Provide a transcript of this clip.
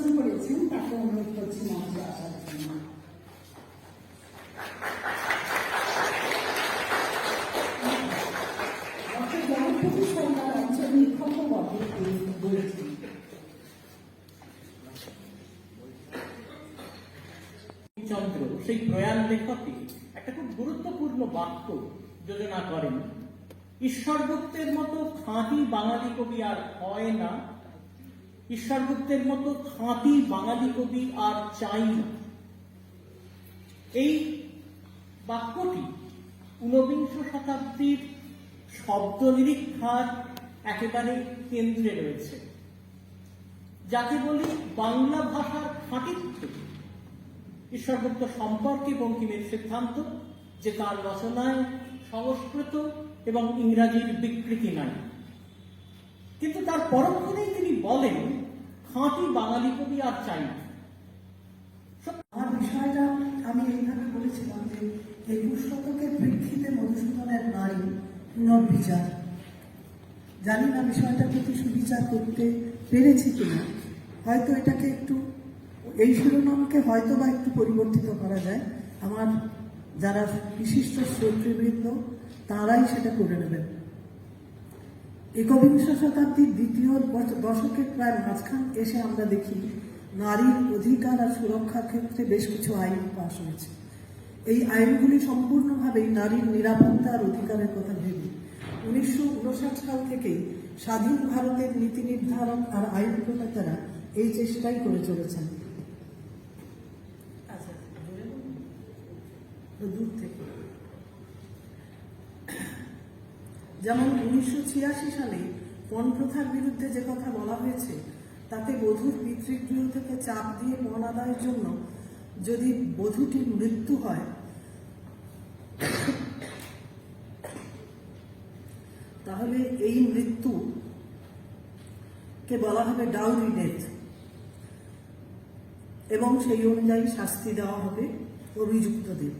Question করেছেন তাকে অনুরোধ করছি মঞ্চে আসার জন্য চন্দ্র সেই প্রয়াণ লেখকে একটা খুব গুরুত্বপূর্ণ বাক্য যোজনা করেন ঈশ্বরগুপ্তের মতো খাঁটি বাঙালি কবি আর হয় না ঈশ্বরগুপ্তের মতো খাঁটি বাঙালি কবি আর চাই না। এই বাক্যটি ঊনবিংশ শতাব্দীর শব্দ নিরীক্ষার একেবারে কেন্দ্রে রয়েছে। যাকে বলি বাংলা ভাষার খাঁটিত্ব। ঈশ্বরগুপ্ত সম্পর্কে বঙ্কিমের সিদ্ধান্ত যে তার রচনায় সংস্কৃত এবং ইংরাজির বিকৃতি নাই। কিন্তু তার পরক্ষণেই তিনি বলেন খাঁটি বাঙালি কবি আর চাই আমার বিষয়টা আমি এইভাবে বলেছিলাম যে একুশ শতকের প্রেক্ষিতে মধুসূদনের নারী পুনর্বিচার। জানি না বিষয়টার প্রতি সুবিচার করতে পেরেছি কিনা। হয়তো এটাকে একটু, এই শিরোনামকে হয়তো বা একটু পরিবর্তিত করা যায়। আমার যারা বিশিষ্ট শ্রোতৃবৃন্দ, তারাই সেটা করে নেবেন। একবিংশ শতাব্দীর দ্বিতীয় দশকের প্রায় মাঝখান এসে আমরা দেখি নারীর অধিকার আর সুরক্ষার ক্ষেত্রে বেশ কিছু আইন পাশ হয়েছে। এই আইনগুলি সম্পূর্ণভাবেই নারীর নিরাপত্তা আর অধিকারের কথা ভেবে। উনিশশো উনষাট সাল থেকেই স্বাধীন ভারতের নীতি নির্ধারক আর আইন প্রণেতারা এই চেষ্টাই করে চলেছেন। আচ্ছা দূর থেকে। যেমন উনিশশো ছিয়াশি সালে পণ প্রথার বিরুদ্ধে যে কথা বলা হয়েছে, তাতে বধূর পিতৃগৃহ থেকে চাপ দিয়ে পণ আদায়ের জন্য যদি বধূটির মৃত্যু হয়, তাহলে এই মৃত্যু কে বলা হবে ডাউরি ডেথ। এবং সেই অনুযায়ী শাস্তি দেওয়া হবে অভিযুক্তদের।